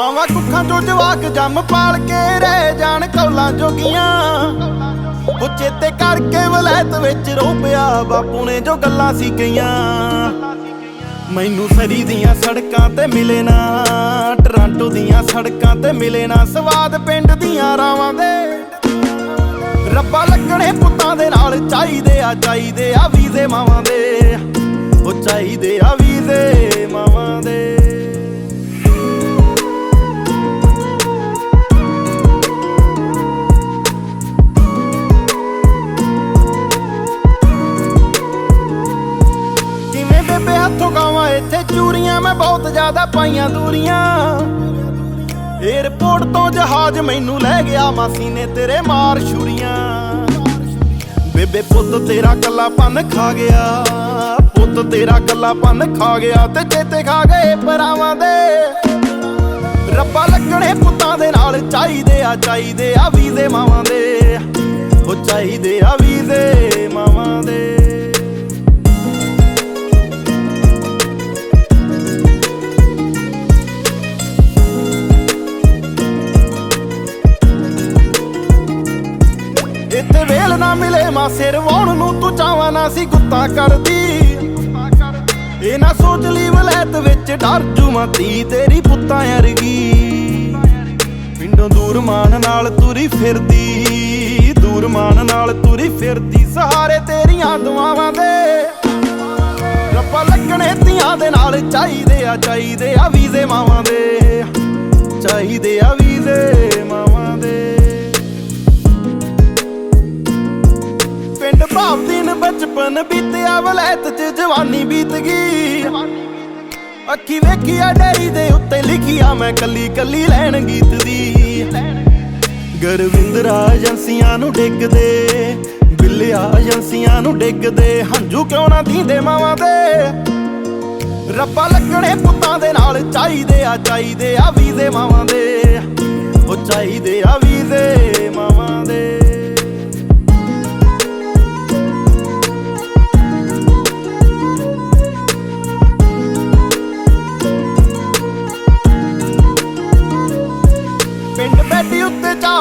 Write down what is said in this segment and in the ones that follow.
ਮਾਵਾ ਕੁੱਖਾਂ ਚੋਂ ਜਵਾਕ ਜੰਮ ਪਾਲ ਕੇ ਰਹਿ ਜਾਣ ਕੌਲਾਂ ਜੋਗੀਆਂ। ਉਹ ਚੇਤੇ ਕਰਕੇ ਵਲੈਤ ਵਿੱਚ ਰੋ ਪਿਆ ਬਾਪੂ ਨੇ ਜੋ ਗੱਲਾਂ ਸੀ ਕਈਆਂ ਮੈਨੂੰ ਸਰੀ ਦੀਆਂ ਸੜਕਾਂ ਤੇ ਮਿਲੇ ਨਾ, ਟਰਾਂਟੋ ਦੀਆਂ ਸੜਕਾਂ ਤੇ ਮਿਲੇ ਨਾ, ਸਵਾਦ ਪਿੰਡ ਦੀਆਂ ਰਾਵਾਂ ਦੇ। ਰੱਬਾ ਲੱਗਣੇ ਪੁੱਤਾਂ ਦੇ ਨਾਲ ਚਾਹੀਦੇ ਆ ਚਾਹੀਦੇ ਆ ਵੀਜ਼ੇ ਮਾਵਾਂ ਦੇ। ਉਹ ਚਾਹੀਦੇ ਆ ਵੀਜ਼ੇ ਮਾਵਾਂ ਦੇ। ਚੂਰੀਆਂ ਮੈਂ ਬਹੁਤ ਜ਼ਿਆਦਾ ਪਾਈਆਂ ਦੂਰੀਆਂ। ਏਅਰਪੋਰਟ ਤੋਂ ਜਹਾਜ਼ ਮੈਨੂੰ ਲੈ ਗਿਆ ਮਾਸੀ ਨੇ ਤੇਰੇ ਮਾਰ ਛੁਰੀਆਂ। ਬੇਬੇ, ਪੁੱਤ ਤੇਰਾ ਕੱਲਾ ਪੰਨ ਖਾ ਗਿਆ। ਪੁੱਤ ਤੇਰਾ ਕੱਲਾ ਪੰਨ ਖਾ ਗਿਆ ਤੇ ਚੇਤੇ ਖਾ ਗਏ ਪਰਾਵਾਂ ਦੇ। ਰੱਬਾ ਲੱਗਣੇ ਪੁੱਤਾਂ ਦੇ ਨਾਲ ਚਾਹੀਦੇ ਆ ਚਾਹੀਦੇ ਆ ਵੀਜ਼ੇ ਮਾਵਾਂ ਦੇ। ਉਹ ਚਾਹੀਦੇ ਆ ਵੀਜ਼ੇ। ਵੇਲ ਨਾ ਮਿਲੇ ਨੂੰ ਤੂੰ ਚਾਹਾਂ ਨਾ ਸੀ ਗੁੱਤਾ ਕਰਦੀ। ਇਹ ਨਾ ਸੋਚ ਲਈ ਵਲੈਤ ਵਿੱਚ ਡਰ ਜੂ ਮਾਤੀ ਤੇਰੀ ਪੁੱਤਾਂ ਅਰਗੀ ਪਿੰਡੋਂ ਦੂਰ ਮਾਨ ਨਾਲ ਤੁਰੀ ਫਿਰਦੀ, ਦੂਰ ਮਾਨ ਨਾਲ ਤੁਰੀ ਫਿਰਦੀ, ਸਹਾਰੇ ਤੇਰੀਆਂ ਦੁਆਵਾਂ ਦੇ। ਰੱਬਾ ਲੱਗਣੇ ਧੀਆਂ ਦੇ ਨਾਲ ਚਾਹੀਦੇ ਆ ਚਾਹੀਦੇ ਆ ਵੀਜ਼ੇ ਮਾਵਾਂ ਦੇ। ਚਾਹੀਦੇ ਆ ਵੀਜ਼ੇ ਮਾਵਾਂ ਭਾਵਦੀਨ ਬਚਪਨ ਬੀਤਿਆ ਵਲੈਤ ਚ ਜਵਾਨੀ ਬੀਤ ਗਈ। ਅੱਖੀ ਵੇਖਿਆ, ਡੈਰੀ ਦੇ ਉੱਤੇ ਲਿਖਿਆ, ਮੈਂ ਕੱਲੀ ਕੱਲੀ ਲੈਣ ਗੀਤ ਦੀ। ਗਰਵਿੰਦਰਾ ਏਜੰਸੀਆਂ ਨੂੰ ਡਿੱਗਦੇ ਬਿੱਲਿਆ ਏਜੰਸੀਆਂ ਨੂੰ ਡਿੱਗਦੇ, ਹੰਝੂ ਕਿਉਂ ਨਾ ਦੀਂਦੇ ਮਾਵਾਂ ਦੇ? ਰੱਬਾ ਲੱਗਣੇ ਪੁੱਤਾਂ ਦੇ ਨਾਲ ਚਾਹੀਦੇ ਆ ਚਾਹੀਦੇ ਆ ਵੀਜ਼ੇ ਮਾਵਾਂ ਦੇ। ਉਹ ਚਾਹੀਦੇ ਆ ਵੀਜ਼ੇ ਮਾਵਾਂ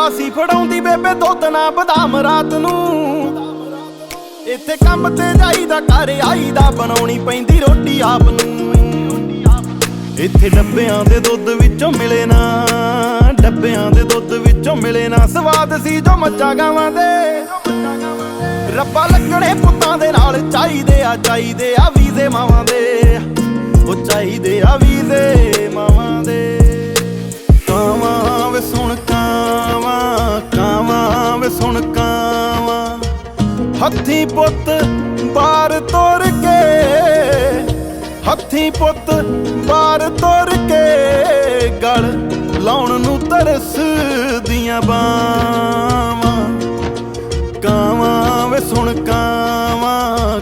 ਸੀ ਫੜਾਉਂਦੀ ਬੇਬੇ ਦੁੱਧ ਨਾ ਬਦਾਮ ਰਾਤ ਨੂੰ। ਇੱਥੇ ਕੰਮ ਤੇ ਜਾਈਦਾ, ਘਰ ਆਈਦਾ, ਬਣਾਉਣੀ ਪੈਂਦੀ ਰੋਟੀ ਆਪ ਨੂੰ। ਇੱਥੇ ਡੱਬਿਆਂ ਦੇ ਦੁੱਧ ਵਿੱਚੋਂ ਮਿਲੇ ਨਾ, ਡੱਬਿਆਂ ਦੇ ਦੁੱਧ ਵਿੱਚੋਂ ਮਿਲੇ ਨਾ। ਸਵਾਦ ਸੀ ਜੋ ਮੱਝਾਂ ਗਾਵਾਂ ਦੇ। ਰੱਬਾ ਲੱਗਣੇ ਪੁੱਤਾਂ ਦੇ ਨਾਲ ਚਾਹੀਦੇ ਆ ਚਾਹੀਦੇ ਆ ਵੀਜ਼ੇ ਮਾਵਾਂ ਦੇ। ਉਹ ਚਾਹੀਦੇ ਆ ਵੀਜ਼ੇ। ਹੱਥੀ ਪੁੱਤ ਬਾਰ ਤੋਰ ਕੇ, ਹੱਥੀ ਪੁੱਤ ਬਾਰ ਤੋਰ ਕੇ ਗਲ ਲਾਉਣ ਨੂੰ ਤਰਸਦੀਆਂ ਬਾਵਾਂ। ਕਾਵਾਂ ਵੇ ਸੁਣ, ਕਾਵਾਂ